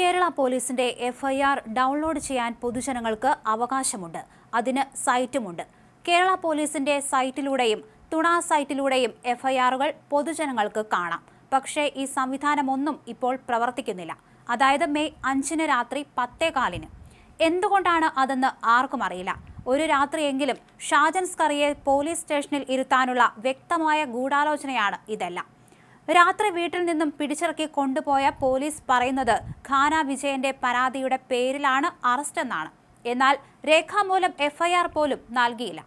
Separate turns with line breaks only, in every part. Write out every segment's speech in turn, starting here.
കേരള പോലീസിന്റെ FIR download ചെയ്യാൻ പൊതുജനങ്ങൾക്ക് അവകാശമുണ്ട്. അതിന് സൈറ്റുമുണ്ട്. കേരള പോലീസിന്റെ സൈറ്റിലൂടെയും തുണാ സൈറ്റിലൂടെയും എഫ്ഐആറുകൾ പൊതുജനങ്ങൾക്ക് കാണാം. പക്ഷേ ഈ സംവിധാനമൊന്നും ഇപ്പോൾ പ്രവർത്തിക്കുന്നില്ല. അതായത് മെയ് അഞ്ചിന് രാത്രി പത്തേകാലിന്. എന്തുകൊണ്ടാണ് അതെന്ന് ആർക്കും അറിയില്ല. ഒരു രാത്രിയെങ്കിലും ഷാജൻ സ്കറിയെ പോലീസ് സ്റ്റേഷനിൽ ഇരുത്താനുള്ള വ്യക്തമായ ഗൂഢാലോചനയാണ് ഇതെല്ലാം. രാത്രി വീട്ടിൽ നിന്നും പിടിച്ചിറക്കി കൊണ്ടുപോയ പോലീസ് പറയുന്നത് ഖാന വിജയന്റെ പരാതിയുടെ പേരിലാണ് അറസ്റ്റ് എന്നാണ്. എന്നാൽ രേഖാമൂലം എഫ്ഐആർ പോലും നൽകിയില്ല.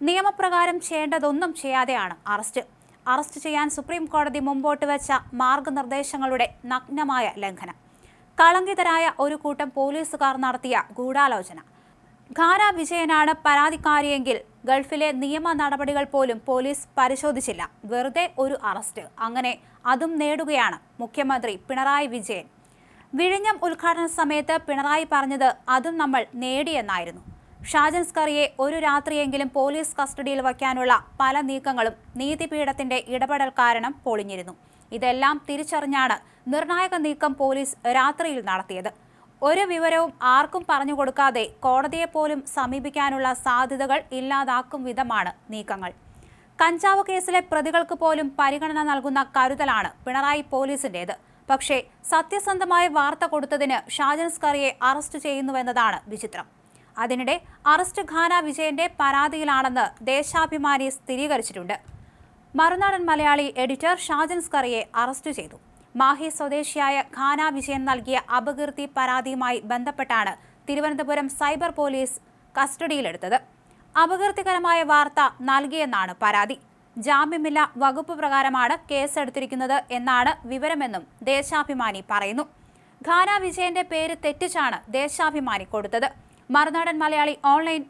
നിയമപ്രകാരം ചെയ്യേണ്ടതൊന്നും ചെയ്യാതെയാണ് അറസ്റ്റ് അറസ്റ്റ് ചെയ്യാൻ സുപ്രീം കോടതി മുമ്പോട്ട് വെച്ച മാർഗനിർദ്ദേശങ്ങളുടെ നഗ്നമായ ലംഘനം. കളങ്കിതരായ ഒരു കൂട്ടം പോലീസുകാർ നടത്തിയ ഗൂഢാലോചന. ഖാന വിജയനാണ് പരാതിക്കാരിയെങ്കിൽ ഗൾഫിലെ നിയമ നടപടികൾ പോലും പോലീസ് പരിശോധിച്ചില്ല. വെറുതെ ഒരു അറസ്റ്റ്. അങ്ങനെ അതും നേടുകയാണ് മുഖ്യമന്ത്രി പിണറായി വിജയൻ. വിഴിഞ്ഞം ഉദ്ഘാടന സമയത്ത് പിണറായി പറഞ്ഞത് അതും നമ്മൾ നേടിയെന്നായിരുന്നു. ഷാജൻ സ്കറിയെ ഒരു രാത്രിയെങ്കിലും പോലീസ് കസ്റ്റഡിയിൽ വയ്ക്കാനുള്ള പല നീക്കങ്ങളും നീതിപീഠത്തിന്റെ ഇടപെടൽ കാരണം പൊളിഞ്ഞിരുന്നു. ഇതെല്ലാം തിരിച്ചറിഞ്ഞാണ് നിർണായക നീക്കം പോലീസ് രാത്രിയിൽ നടത്തിയത്. ഒരു വിവരവും ആർക്കും പറഞ്ഞു കൊടുക്കാതെ കോടതിയെ പോലും സമീപിക്കാനുള്ള സാധ്യതകൾ ഇല്ലാതാക്കും വിധമാണ് നീക്കങ്ങൾ. കഞ്ചാവ് കേസിലെ പ്രതികൾക്ക് പോലും പരിഗണന നൽകുന്ന കരുതലാണ് പിണറായി പോലീസിന്റേത്. പക്ഷേ സത്യസന്ധമായ വാർത്ത കൊടുത്തതിന് ഷാജൻ സ്കറിയെ അറസ്റ്റ് ചെയ്യുന്നുവെന്നതാണ് വിചിത്രം. അതിനിടെ അറസ്റ്റ് ഖാന വിജയന്റെ പരാതിയിലാണെന്ന് ദേശാഭിമാനി സ്ഥിരീകരിച്ചിട്ടുണ്ട്. മറുനാടൻ മലയാളി എഡിറ്റർ ഷാജൻ സ്കറിയെ അറസ്റ്റ് ചെയ്തു. മാഹി സ്വദേശിയായ ഖാന വിജയൻ നൽകിയ അപകീർത്തി പരാതിയുമായി ബന്ധപ്പെട്ടാണ് തിരുവനന്തപുരം സൈബർ പോലീസ് കസ്റ്റഡിയിലെടുത്തത്. അപകീർത്തികരമായ വാർത്ത നൽകിയെന്നാണ് പരാതി. ജാമ്യമില്ല വകുപ്പ് പ്രകാരമാണ് കേസെടുത്തിരിക്കുന്നത് എന്നാണ് വിവരമെന്നും ദേശാഭിമാനി പറയുന്നു. ഖാന വിജയന്റെ പേര് തെറ്റിച്ചാണ് ദേശാഭിമാനി കൊടുത്തത്. Marunadan Malayali online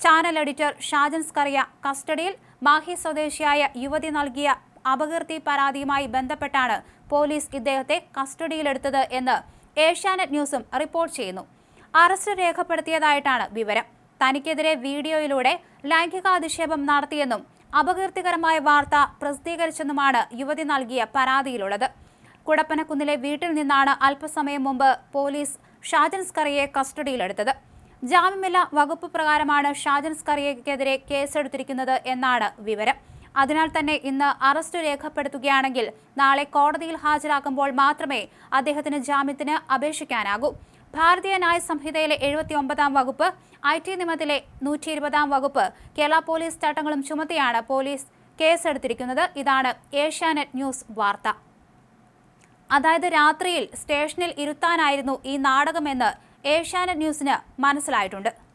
channel editor Shajan Skaria കസ്റ്റഡിയിൽ മാഹി സ്വദേശിയായ യുവതി നൽകിയ അപകീർത്തി പരാതിയുമായി ബന്ധപ്പെട്ടാണ് പോലീസ് ഇദ്ദേഹത്തെ കസ്റ്റഡിയിലെടുത്തത് എന്ന് ഏഷ്യാനെറ്റ് ന്യൂസും റിപ്പോർട്ട് ചെയ്യുന്നു. അറസ്റ്റ് രേഖപ്പെടുത്തിയതായിട്ടാണ് വിവരം. തനിക്കെതിരെ വീഡിയോയിലൂടെ ലൈംഗികാധിക്ഷേപം നടത്തിയെന്നും അപകീർത്തികരമായ വാർത്ത പ്രസിദ്ധീകരിച്ചെന്നുമാണ് യുവതി നൽകിയ പരാതിയിലുള്ളത്. കുടപ്പനക്കുന്നിലെ വീട്ടിൽ നിന്നാണ് അല്പസമയം മുമ്പ് പോലീസ് ഷാജൻ സ്കറിയെ കസ്റ്റഡിയിലെടുത്തത്. ജാമ്യമില്ല വകുപ്പ് പ്രകാരമാണ് ഷാജൻ സ്കറിയക്കെതിരെ കേസെടുത്തിരിക്കുന്നത് എന്നാണ് വിവരം. അതിനാൽ തന്നെ ഇന്ന് അറസ്റ്റ് രേഖപ്പെടുത്തുകയാണെങ്കിൽ നാളെ കോടതിയിൽ ഹാജരാക്കുമ്പോൾ മാത്രമേ അദ്ദേഹത്തിന് ജാമ്യത്തിന് അപേക്ഷിക്കാനാകൂ. ഭാരതീയ ന്യായ സംഹിതയിലെ എഴുപത്തി ഒമ്പതാം വകുപ്പ് ഐ ടി നിയമത്തിലെ നൂറ്റി ഇരുപതാം വകുപ്പ് കേരള പോലീസ് ചട്ടങ്ങളും ചുമത്തിയാണ് പോലീസ് കേസെടുത്തിരിക്കുന്നത്. ഇതാണ് ഏഷ്യാനെറ്റ് ന്യൂസ് വാർത്ത. അതായത് രാത്രിയിൽ സ്റ്റേഷനിൽ ഇരുത്താനായിരുന്നു ഈ നാടകമെന്ന് ഏഷ്യാനെറ്റ് ന്യൂസിന് മനസ്സിലായിട്ടുണ്ട്.